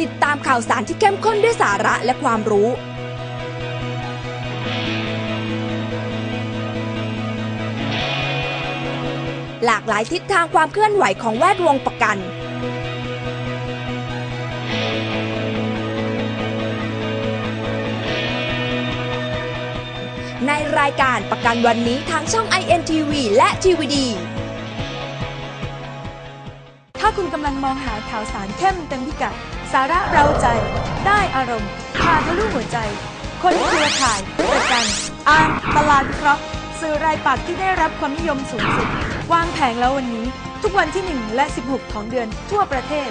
ติดตามข่าวสารที่เข้มข้นด้วยสาระและความรู้ หลากหลายทิศทางความเคลื่อนไหวของแวดวงประกัน ในรายการประกันวันนี้ทางช่อง INTV และ TVD ถ้าคุณกำลังมองหาข่าวสารเข้มเต็มพิกัด สาระเราใจ ได้อารมณ์พาทะลุหัวใจ คนเครือข่ายประกันอ่านตลาดวิเคราะห์สื่อรายปักษ์ที่ได้รับความนิยมสูงสุด วางแผงแล้ววันนี้ ทุกวันที่ 1 และ 16 ของเดือนทั่วประเทศ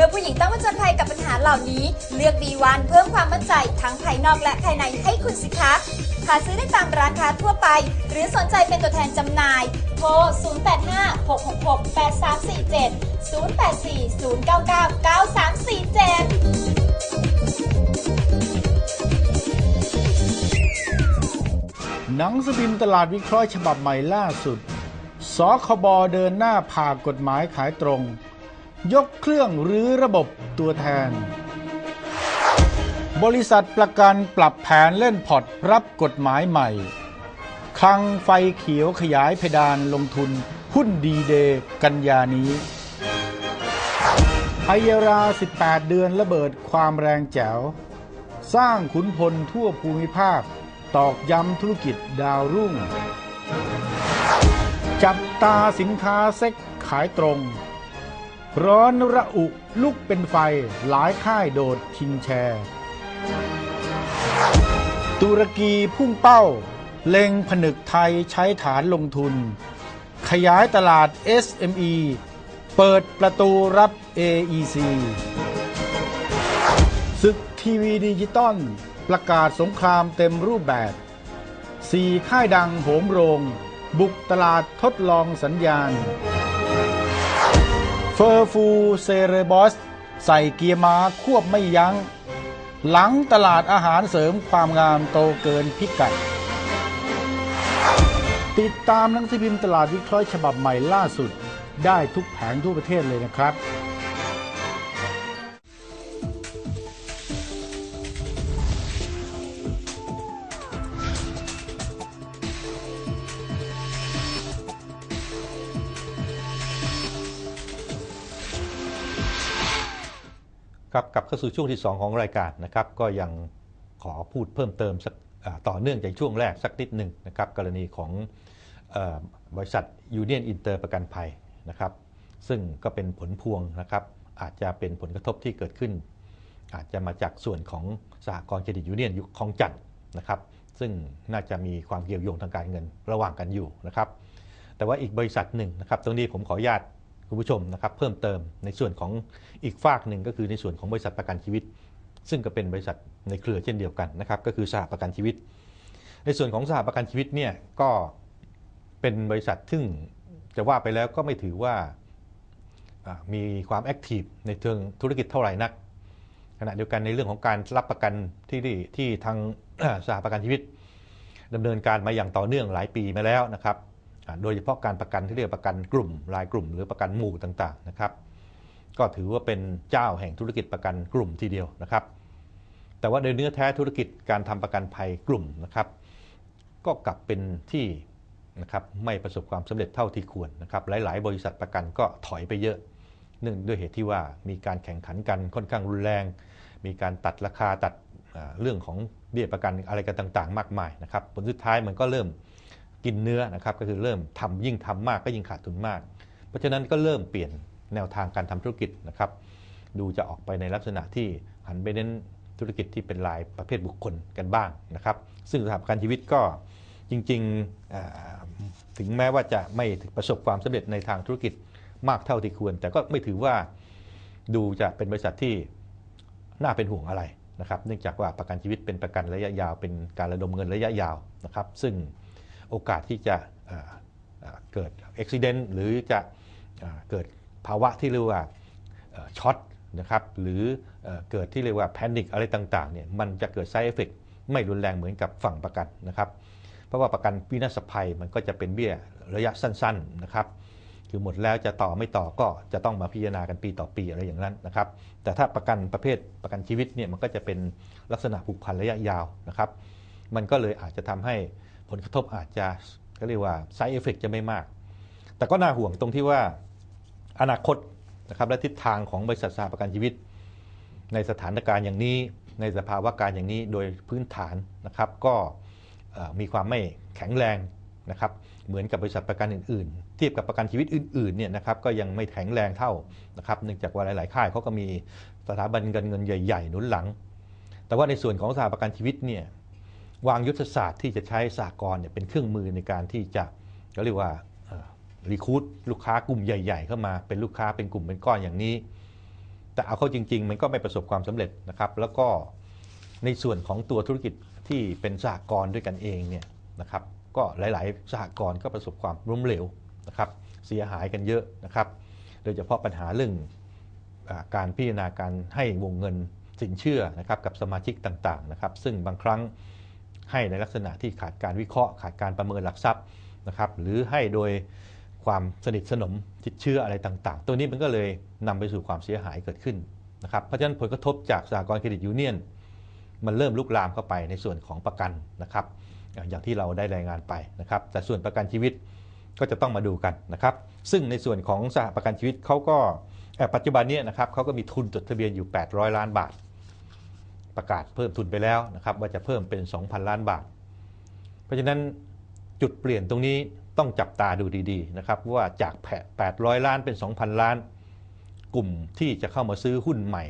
มื่อผู้หญิงต้องผจญภัยกับปัญหาเหล่านี้ เลือกดีวันเพิ่มความมั่นใจทั้งภายนอกและภายในให้คุณสิคะหาซื้อได้ตามร้านค้าทั่วไป หรือสนใจเป็นตัวแทนจำหน่าย โทร 0856668347 0840999347หนังสือพิมพ์ตลาดวิเคราะห์ฉบับใหม่ล่าสุด สคบเดินหน้าผ่ากฎหมายขายตรง ยกเครื่องหรือระบบตัวแทน บริษัทประกันปรับแผนเล่นพอร์ตรับกฎหมายใหม่ คลังไฟเขียวขยายเพดานลงทุน หุ้นดีเดย์กันยานี้ไพยรา 18 เดือนระเบิดความแรงแจ๋ว สร้างขุนพลทั่วภูมิภาค ตอกย้ำธุรกิจดาวรุ่ง จับตาสินค้าเซ็กขายตรง ร้อนระอุลุกเป็นไฟหลายค่ายโดดชิงแชร์ ตุรกีพุ่งเป้า เล็งผนึกไทยใช้ฐานลงทุน ขยายตลาด SME เปิดประตูรับ AEC ศึกทีวีดิจิตอลประกาศสงครามเต็มรูปแบบสี่ค่ายดังโหมโรง บุกตลาดทดลองสัญญาณ เฟอร์ฟูเซเรบอส ใส่เกียร์ม้าควบไม่ยัง้ง หลังตลาดอาหารเสริมความงามโตเกินพิกัด ติดตามหนังสือพิมพ์ตลาดวิเคราะห์ฉบับใหม่ล่าสุด ได้ทุกแผงทั่วประเทศเลยนะครับ ครับกลับเข้าสู่ช่วงที่ 2 ของรายการนะครับ ก็ยังขอพูดเพิ่มเติมสักต่อเนื่องจากช่วงแรกสักนิดหนึ่งนะครับ กรณีของออบริษัทยูเนียนอินเตอร์ประกันภัยนะครับ ซึ่งก็เป็นผลพวงนะครับ อาจจะเป็นผลกระทบที่เกิดขึ้น อาจจะมาจากส่วนของสหกรณ์เครดิตยูเนียนคลองจันนะครับ ซึ่งน่าจะมีความเกี่ยวโยงทางการเงินระหว่างกันอยู่นะครับ แต่ว่าอีกบริษัทหนึ่งนะครับ ตรงนี้ผมขออนุญาต คุณผู้ชมนะครับเพิ่มเติมในส่วนของอีกฝากหนึ่งก็คือในส่วนของบริษัทประกันชีวิต ซึ่งก็เป็นบริษัทในเครือเช่นเดียวกันนะครับก็คือสหประกันชีวิต ในส่วนของสหประกันชีวิตเนี่ยก็เป็นบริษัทซึ่งจะว่าไปแล้วก็ไม่ถือว่ามีความแอคทีฟในเชิงธุรกิจเท่าไหร่นัก ขณะเดียวกันในเรื่องของการรับประกันที่ที่ที่ทางสหประกันชีวิตดำเนินการมาอย่างต่อเนื่องหลายปีมาแล้วนะครับ โดยเฉพาะการประกันที่เรียกประกันกลุ่ม รายกลุ่ม หรือประกันหมู่ต่างๆนะครับ ก็ถือว่าเป็นเจ้าแห่งธุรกิจประกันกลุ่มทีเดียวนะครับ แต่ว่าโดยเนื้อแท้ธุรกิจการทำประกันภัยกลุ่มนะครับ ก็กลับเป็นที่นะครับไม่ประสบความสำเร็จเท่าที่ควรนะครับ หลาย ๆ บริษัทประกันก็ถอยไปเยอะ เนื่องด้วยเหตุที่ว่ามีการแข่งขันกันค่อนข้างรุนแรง มีการตัดราคาตัดเรื่องของเบี้ยประกันอะไรกันต่าง ๆ มากมายนะครับ ผลสุดท้ายมันก็เริ่ม กินเนื้อนะครับก็คือเริ่มทำยิ่งทำมากก็ยิ่งขาดทุนมาก เพราะฉะนั้นก็เริ่มเปลี่ยนแนวทางการทำธุรกิจนะครับดูจะออกไปในลักษณะที่หันไปเน้นธุรกิจที่เป็นรายประเภทบุคคลกันบ้างนะครับ ซึ่งสถาบันการชีวิตก็จริงๆถึงแม้ว่าจะไม่ประสบความสำเร็จในทางธุรกิจมากเท่าที่ควร แต่ก็ไม่ถือว่าดูจะเป็นบริษัทที่น่าเป็นห่วงอะไรนะครับ เนื่องจากว่าประกันชีวิตเป็นประกันระยะยาวเป็นการระดมเงินระยะยาวนะครับ ซึ่ง โอกาสที่จะเกิดอุบิเหตุหรือจะเกิดภาวะที่เรียกว่าช็อตนะครับหรือเกิดที่เรียกว่าแพนิคอะไรต่างๆเนี่ยมันจะเกิด side effect ไม่รุนแรงเหมือนกับฝั่งประกันนะครับเพราะว่าประกันวินาศภัยมันก็จะเป็นเบี้ยระยะสั้นๆนะครับคือหมดแล้วจะต่อไม่ต่อก็จะต้องมาพิจารณากันปีต่อปีอะไรอย่างนั้นนะครับ แต่ถ้าประกันประเภทประกันชีวิตเนี่ยมันก็จะเป็นลักษณะผูกพันระยะยาวนะครับ มันก็เลยอาจจะทำให้ ผลกระทบอาจจะก็เรียกว่า side effect จะไม่มาก แต่ก็น่าห่วงตรงที่ว่าอนาคตนะครับและทิศทางของบริษัทสหประกันชีวิต ในสถานการณ์อย่างนี้ ในสภาวะการอย่างนี้โดยพื้นฐานนะครับก็มีความไม่แข็งแรงนะครับเหมือนกับบริษัทประกันอื่นๆ เทียบกับประกันชีวิตอื่นๆเนี่ยนะครับก็ยังไม่แข็งแรงเท่านะครับเนื่องจากว่าหลายๆ ค่ายเขาก็มีสถาบันการเงินใหญ่ ๆ หนุนหลัง แต่ว่าในส่วนของสหประกันชีวิตเนี่ย วางยุทธศาสตร์ที่จะใช้สากลเนี่ยเป็นเครื่องมือในการที่จะก็เรียกว่ารีคูดลูกค้ากลุ่มใหญ่ ๆ เข้ามาเป็นลูกค้าเป็นกลุ่มเป็นก้อนอย่างนี้ แต่เอาเข้าจริง ๆ มันก็ไม่ประสบความสำเร็จนะครับ แล้วก็ในส่วนของตัวธุรกิจที่เป็นสหกรณ์ด้วยกันเองเนี่ยนะครับ ก็หลายๆสหกรณ์ก็ประสบความล้มเหลวนะครับเสียหายกันเยอะนะครับ โดยเฉพาะปัญหาเรื่องอการพิจารณาการให้วงเงินสินเชื่อนะครับกับสมาชิกต่างๆนะครับ ซึ่งบางครั้ง ให้ในลักษณะที่ขาดการวิเคราะห์ ขาดการประเมินหลักทรัพย์นะครับหรือให้โดยความสนิทสนมติดเชื่ออะไรต่างๆ ตัวนี้มันก็เลยนำไปสู่ความเสียหายเกิดขึ้นนะครับเพราะฉะนั้นผลกระทบจากสหกรณ์เครดิตยูเนียนมันเริ่มลุกลามเข้าไปในส่วนของประกันนะครับ อย่างที่เราได้รายงานไปนะครับ แต่ส่วนประกันชีวิตก็จะต้องมาดูกันนะครับ ซึ่งในส่วนของสหประกันชีวิตเขาก็ปัจจุบันนี้นะครับเขาก็มีทุนจดทะเบียนอยู่ 800 ล้านบาท ประกาศเพิ่มทุนไปแล้วนะครับว่าจะเพิ่มเป็น 2,000 ล้านบาท เพราะฉะนั้นจุดเปลี่ยนตรงนี้ต้องจับตาดูดีๆนะครับว่าจากแผ800 ล้านเป็น 2,000 ล้าน กลุ่มที่จะเข้ามาซื้อหุ้นใหม่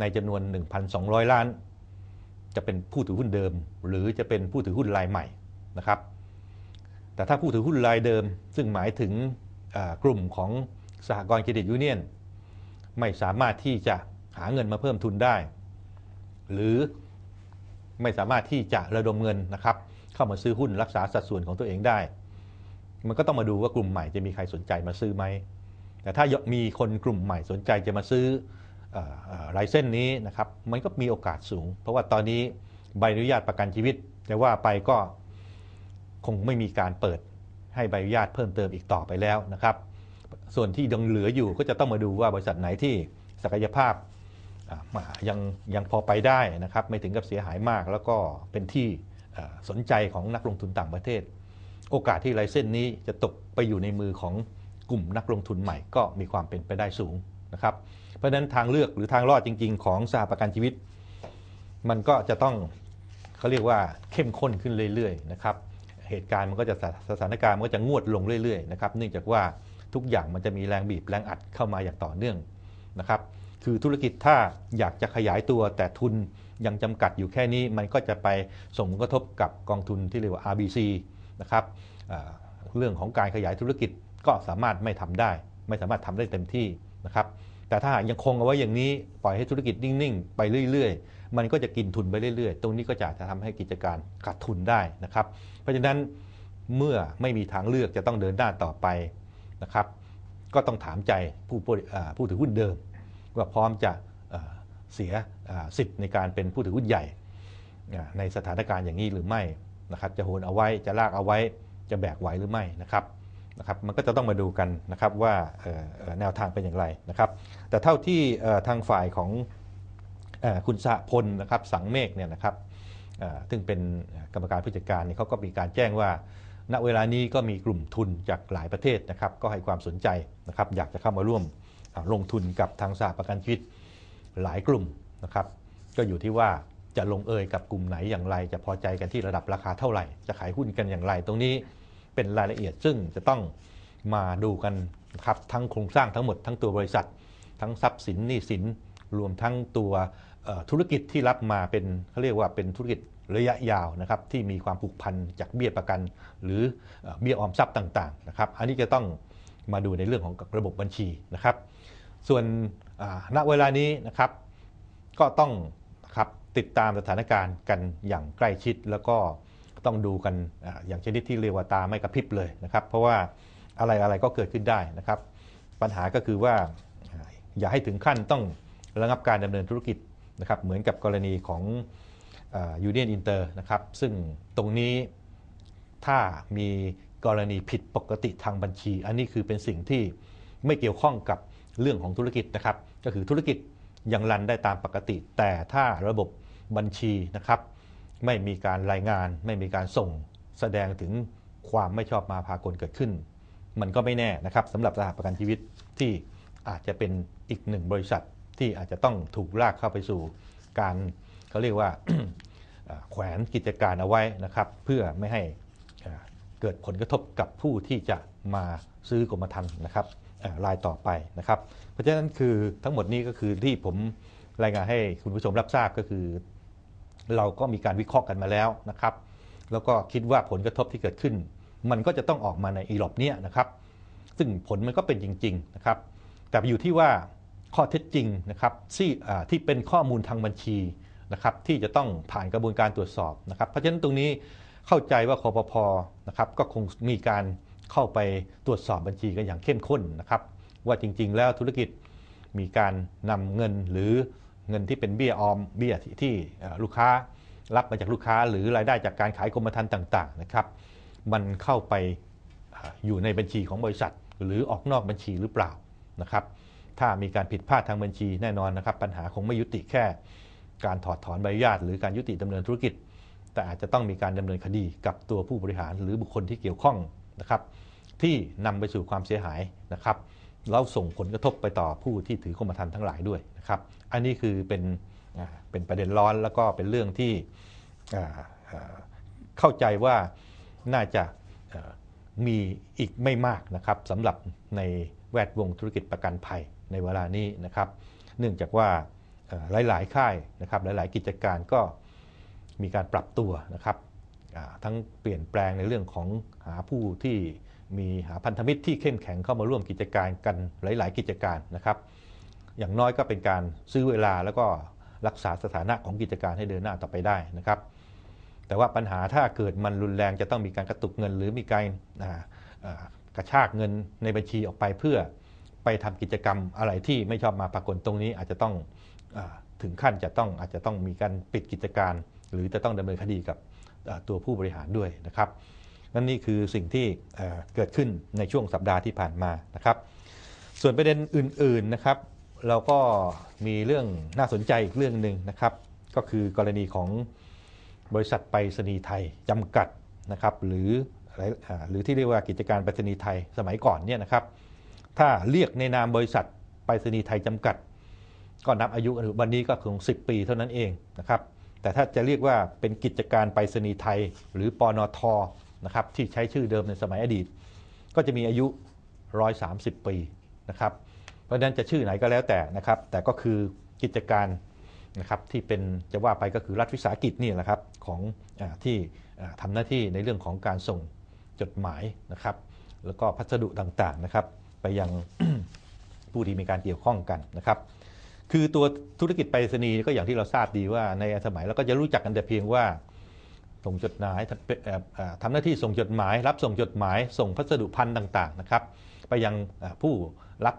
ในจำนวน 1,200 ล้าน จะเป็นผู้ถือหุ้นเดิม หรือจะเป็นผู้ถือหุ้นรายใหม่นะครับ แต่ถ้าผู้ถือหุ้นรายเดิม ซึ่งหมายถึงกลุ่มของสหกรณ์เครดิตยูเนียน ไม่สามารถที่จะหาเงินมาเพิ่มทุนได้ หรือไม่สามารถที่จะระดมเงินนะครับ เข้ามาซื้อหุ้นรักษาสัดส่วนของตัวเองได้ มันก็ต้องมาดูว่ากลุ่มใหม่จะมีใครสนใจมาซื้อไหมแต่ถ้ามีคนกลุ่มใหม่สนใจจะมาซื้ออ่อเอ่อรายเส้นนี้นะครับ มันก็มีโอกาสสูง เพราะว่าตอนนี้ใบอนุญาตประกันชีวิต แต่ว่าไปก็คงไม่มีการเปิดให้ใบอนุญาตเพิ่มเติมอีกต่อไปแล้วนะครับ ส่วนที่ยังเหลืออยู่ก็จะต้องมาดูว่าบริษัทไหนที่ศักยภาพ ยังยังพอไปได้นะครับไม่ถึงกับเสียหายมาก แล้วก็เป็นที่สนใจของนักลงทุนต่างประเทศ โอกาสที่ลายเส้นนี้จะตกไปอยู่ในมือของกลุ่มนักลงทุนใหม่ก็มีความเป็นไปได้สูงนะครับ เพราะฉะนั้นทางเลือกหรือทางรอดจริง ๆ ของสหประกันชีวิต มันก็จะต้องเขาเรียกว่าเข้มข้นขึ้นเรื่อยๆนะครับเหตุการณ์มันก็จะสถานการณ์มันก็จะงวดลงเรื่อยๆนะครับเนื่องจากว่าทุกอย่างมันจะมีแรงบีบแรงอัดเข้ามาอย่างต่อเนื่องนะครับ คือธุรกิจถ้าอยากจะขยายตัวแต่ทุนยังจำกัดอยู่แค่นี้ มันก็จะไปส่งผลกระทบกับกองทุนที่เรียกว่า RBC นะครับเรื่องของการขยายธุรกิจก็สามารถไม่ทำได้ ไม่สามารถทำได้เต็มที่นะครับแต่ถ้ายังคงเอาไว้อย่างนี้ปล่อยให้ธุรกิจนิ่งๆ ไปเรื่อยๆ มันก็จะกินทุนไปเรื่อยๆ ตรงนี้ก็จะจะทำให้กิจการขาดทุนได้นะครับ เพราะฉะนั้นเมื่อไม่มีทางเลือกจะต้องเดินหน้าต่อไปนะครับ ก็ต้องถามใจผู้ผู้ถือหุ้นเดิม ว่าพร้อมจะเสียสิทธิ์ในการเป็นผู้ถือหุ้นใหญ่ ในสถานการณ์อย่างนี้หรือไม่นะครับจะโหนเอาไว้จะลากเอาไว้จะแบกไหวหรือไม่นะครับนะครับมันก็จะต้องมาดูกันนะครับว่าแนวทางเป็นอย่างไรนะครับ แต่เท่าที่ทางฝ่ายของคุณสหพลนะครับสังเมฆเนี่ยนะครับซึ่งเป็นกรรมการผู้จัดการเนี่ยเขาก็มีการแจ้งว่า ณเวลานี้ก็มีกลุ่มทุนจากหลายประเทศนะครับ ก็ให้ความสนใจนะครับอยากจะเข้ามาร่วม ลงทุนกับทางสหประกันชีวิตหลายกลุ่มนะครับ ก็อยู่ที่ว่าจะลงเอยกับกลุ่มไหนอย่างไร จะพอใจกันที่ระดับราคาเท่าไหร่ จะขายหุ้นกันอย่างไร ตรงนี้เป็นรายละเอียดซึ่งจะต้องมาดูกันนะครับทั้งโครงสร้างทั้งหมดทั้งตัวบริษัท ทั้งทรัพย์สินหนี้สินรวมทั้งตัวธุรกิจที่รับมาเป็นเขาเรียกว่าเป็นธุรกิจระยะยาวนะครับที่มีความผูกพันจากเบี้ยประกัน หรือเบี้ยออมทรัพย์ต่างๆนะครับ อันนี้จะต้องมาดูในเรื่องของระบบบัญชีนะครับ ส่วนณเวลานี้นะครับก็ต้องครับติดตามสถานการณ์กันอย่างใกล้ชิด แล้วก็ต้องดูกันออย่างชนิดที่เรียกว่าตาไม่กระพริบเลยนะครับ เพราะว่าอะไรอะไรก็เกิดขึ้นได้นะครับ ปัญหาก็คือว่าอ่าอย่าให้ถึงขั้นต้องระงับการดำเนินธุรกิจนะครับ เหมือนกับกรณีของยูเนียนอินเตอร์นะครับ ซึ่งตรงนี้ถ้ามีกรณีผิดปกติทางบัญชี อันนี้คือเป็นสิ่งที่ไม่เกี่ยวข้องกับ เรื่องของธุรกิจนะครับ ก็คือธุรกิจยังรันได้ตามปกติ แต่ถ้าระบบบัญชีนะครับ ไม่มีการรายงาน ไม่มีการส่งแสดงถึงความไม่ชอบมาพากลเกิดขึ้น มันก็ไม่แน่นะครับสำหรับสถาประกันชีวิตที่อาจจะเป็นอีกหนึ่งบริษัทที่อาจจะต้องถูกลากเข้าไปสู่การเขาเรียกว่าแขวนกิจการเอาไว้นะครับ เพื่อไม่ให้ เกิดผลกระทบกับผู้ที่จะมาซื้อกรมธรรม์นะครับรายต่อไปนะครับ เพราะฉะนั้นคือทั้งหมดนี้ก็คือที่ผมรายงานให้คุณผู้ชมรับทราบก็คือ เราก็มีการวิเคราะห์กันมาแล้วนะครับ แล้วก็คิดว่าผลกระทบที่เกิดขึ้น มันก็จะต้องออกมาในอีหลอบเนี้ยนะครับ ซึ่งผลมันก็เป็นจริง ๆนะครับ แต่อยู่ที่ว่าข้อเท็จจริงนะครับที่ที่เป็นข้อมูลทางบัญชีนะครับที่จะต้องผ่านกระบวนการตรวจสอบนะครับ เพราะฉะนั้นตรงนี้ เข้าใจว่าคอปพนะครับก็คงมีการเข้าไปตรวจสอบบัญชีกันอย่างเข้มข้นนะครับว่าจริง ๆ แล้วธุรกิจมีการนำเงินหรือเงินที่เป็นเบี้ยออมเบี้ยที่ลูกค้ารับมาจากลูกค้า หรือรายได้จากการขายกรมธรรม์ต่าง ๆ นะครับ มันเข้าไปอ่าอยู่ในบัญชีของบริษัท หรือออกนอกบัญชีหรือเปล่านะครับ ถ้ามีการผิดพลาดทางบัญชีแน่นอนนะครับ ปัญหาคงไม่ยุติแค่ การถอดถอนใบอนุญาต หรือการยุติดำเนินธุรกิจ แต่อาจจะต้องมีการดำเนินคดีกับตัวผู้บริหารหรือบุคคลที่เกี่ยวข้องนะครับที่นำไปสู่ความเสียหายนะครับแล้วส่งผลกระทบไปต่อผู้ที่ถือกรมธรรม์ทั้งหลายด้วยนะครับอันนี้คือเป็นเป็นประเด็นร้อนแล้วก็เป็นเรื่องที่เข้าใจว่าน่าจะมีอีกไม่มากนะครับสำหรับในแวดวงธุรกิจประกันภัยในเวลานี้นะครับ เนื่องจากว่าหลาย ๆ ค่ายนะครับหลาย ๆ กิจการก็ มีการปรับตัวนะครับทั้งเปลี่ยนแปลงในเรื่องของหาผู้ที่มีหาพันธมิตรที่เข้มแข็งเข้ามาร่วมกิจการกันหลาย ๆ กิจการนะครับ อย่างน้อยก็เป็นการซื้อเวลาแล้วก็รักษาสถานะของกิจการให้เดินหน้าต่อไปได้นะครับ แต่ว่าปัญหาถ้าเกิดมันรุนแรงจะต้องมีการกระตุกเงิน หรือมีการกระชากเงินในบัญชีออกไปเพื่อไปทำกิจกรรมอะไรที่ไม่ชอบมาปรากฏตรงนี้อาจจะต้องอถึงขั้นจะต้องอาจจะต้องมีการปิดกิจการ หรือจะต้องดำเนินคดีกับตัวผู้บริหารด้วยนะครับนั่นนี่คือสิ่งที่เกิดขึ้นในช่วงสัปดาห์ที่ผ่านมานะครับ ส่วนประเด็นอื่นๆนะครับ เราก็มีเรื่องน่าสนใจอีกเรื่องหนึ่งนะครับ ก็คือกรณีของบริษัทไปรษณีย์ไทยจำกัดนะครับ หรือหรือที่เรียกว่ากิจการไปรษณีย์ไทยสมัยก่อนเนี่ยนะครับ ถ้าเรียกในนามบริษัทไปรษณีย์ไทยจำกัด ก็นับอายุวันนี้ก็คง10 ปีเท่านั้นเองนะครับ แต่ถ้าจะเรียกว่าเป็นกิจการไปรษณีย์ไทย หรือปอนทนะครับที่ใช้ชื่อเดิมในสมัยอดีต ก็จะมีอายุ 130 ปีนะครับเพราะนั้นจะชื่อไหนก็แล้วแต่นะครับ แต่ก็คือกิจการนะครับที่เป็นจะว่าไปก็คือรัฐวิสาหกิจนี่แหละครับของอที่อ่าทำหน้าที่ในเรื่องของการส่งจดหมายนะครับ แล้วก็พัสดุต่างๆนะครับ ไปยังผู้ที่มีการเกี่ยวข้องกันนะครับ คือตัวธุรกิจไปรษณีย์ก็อย่างที่เราทราบดีว่าในสมัยเราก็จะรู้จักกันแต่เพียงว่าส่งจดหมายทำเอ่อเอ่อทำหน้าที่ส่งจดหมาย รับส่งจดหมาย ส่งพัสดุพันธุ์ต่างๆนะครับ ไปยังผู้รับ